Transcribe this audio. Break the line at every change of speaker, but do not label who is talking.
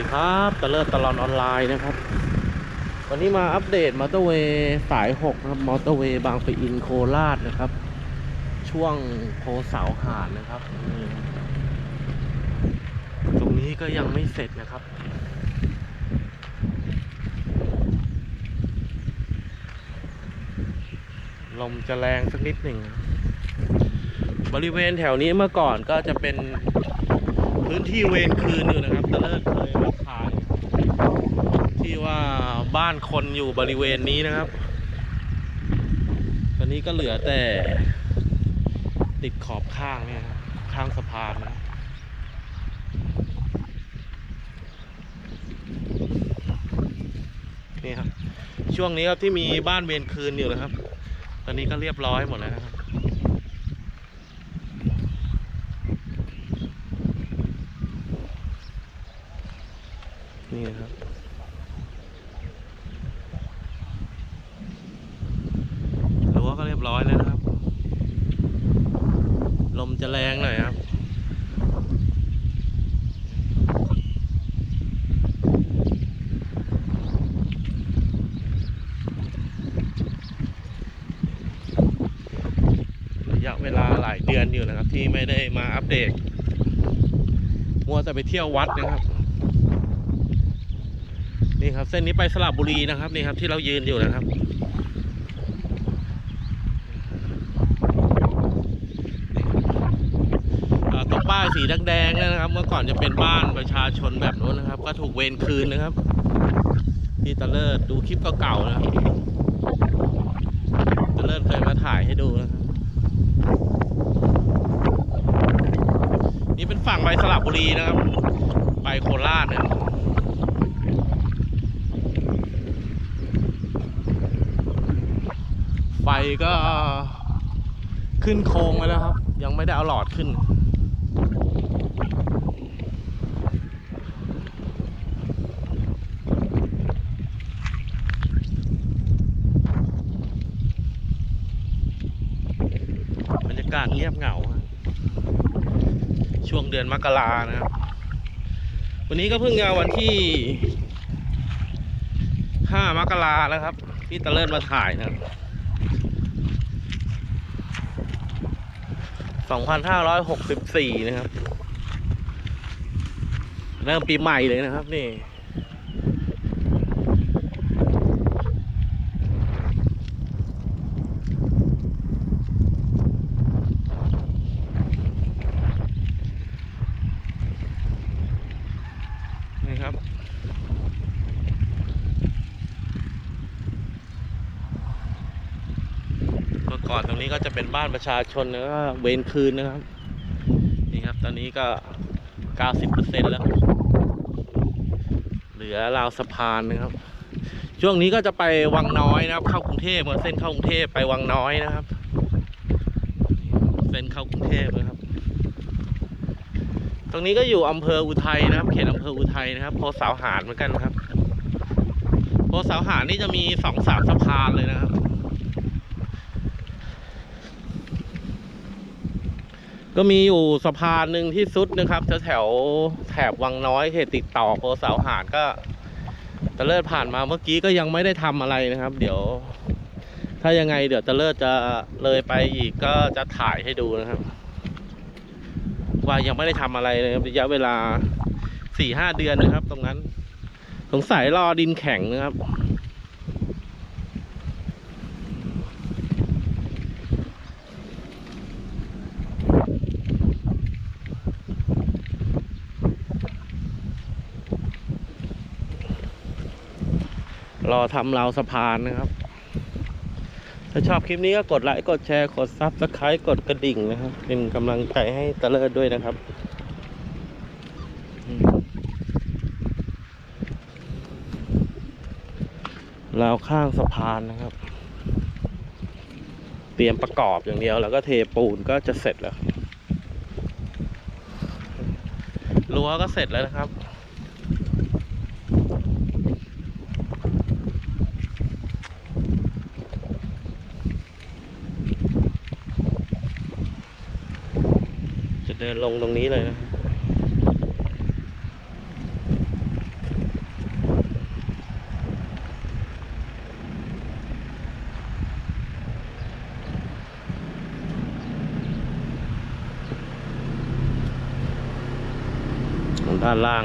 ดีครับตะเลิศตลอนออนไลน์นะครับ วันนี้มาอัปเดตมอเตอร์เวย์สาย 6 นะครับ มอเตอร์เวย์บางปะอินโคราชนะครับ ช่วงโพเสาหานนะครับ ตรงนี้ก็ยังไม่เสร็จนะครับ ลมจะแรงสักนิดหนึ่ง บริเวณแถวนี้เมื่อก่อนก็จะเป็น พื้นที่เวรคืนอยู่นะครับตะเลิศเคยมาถ่าย ที่ว่าบ้านคนอยู่บริเวณนี้นะครับ ตอนนี้ก็เหลือแต่ ติดขอบข้างเนี่ยครับข้างสะพานนะนี่ครับ ช่วงนี้ครับที่มีบ้านเวรคืนอยู่นะครับ ตอนนี้ก็เรียบร้อยหมดแล้วนะครับ นี่ครับรั้วก็เรียบร้อยแล้วนะครับ ลมจะแรงหน่อยครับระยะเวลาหลายเดือนอยู่นะครับ ที่ไม่ได้มาอัปเดตมัวแต่ไปเที่ยววัดนะครับ นี่ครับ เส้นนี้ไปสระบุรีนะครับนี่ครับที่เรายืนอยู่นะครับ ตรงป้ายสีแดงๆนะครับ เมื่อก่อนจะเป็นบ้านประชาชนแบบนู้นนะครับ ก็ถูกเวรคืนนะครับพี่ตะเลิศดูคลิปเก่าๆนะครับตะเลิศเคยมาถ่ายให้ดูนะครับ นี่เป็นฝั่งไปสระบุรีนะครับ ไปโคราชนะครับ ไฟก็ขึ้นโค้งไว้แล้วครับ ยังไม่ได้เอาหลอดขึ้น บรรยากาศเงียบเหงา ช่วงเดือนมกรานะครับ วันนี้ก็เพิ่งงานวันที่ 5 มกราแล้วครับ ที่ตะเลิศมาถ่ายนะครับ 2564นะครับ เริ่มปีใหม่เลยนะครับนี่นี่ครับ มื่อก่อนตรงนี้ก็จะเป็นบ้านประชาชนแล้วก็เวรคืนนะครับ นี่ครับ ตอนนี้ก็90%แล้ว เหลือราวสะพานนะครับ ช่วงนี้ก็จะไปวังน้อยนะครับ เข้ากรุงเทพเส้นเข้ากรุงเทพไปวังน้อยนะครับ เส้นเข้ากรุงเทพนะครับ ตรงนี้ก็อยู่อำเภออุทัยนะครับ เขตอำเภออุทัยนะครับโพสาวหารเหมือนกันครับโพสาวหารนี่จะมีสองสามสะพานเลยนะครับ ก็มีอยู่สะพานหนึ่งที่สุดนะครับแถวแถวแถบวังน้อยเขตติดต่อโพเสาหารก็ตะเลิศผ่านมาเมื่อกี้ก็ยังไม่ได้ทำอะไรนะครับ เดี๋ยว ถ้ายังไงเดี๋ยวตะเลิศจะเลยไปอีกก็จะถ่ายให้ดูนะครับ ว่ายังไม่ได้ทำอะไรเลยครับระยะเวลาสี่ห้าเดือนนะครับ ตรงนั้น สงสัยรอดินแข็งนะครับ รอทำราวสะพานนะครับ ถ้าชอบคลิปนี้ก็กดไลค์กดแชร์กดซับสไครต์กดกระดิ่งนะครับ เป็นกำลังใจให้ตะเลิศด้วยนะครับราวข้างสะพานนะครับ เตรียมประกอบอย่างเดียวแล้วก็เทปูนก็จะเสร็จแล้วรั้วก็เสร็จแล้วนะครับ เดินลงตรงนี้เลยนะด้านล่าง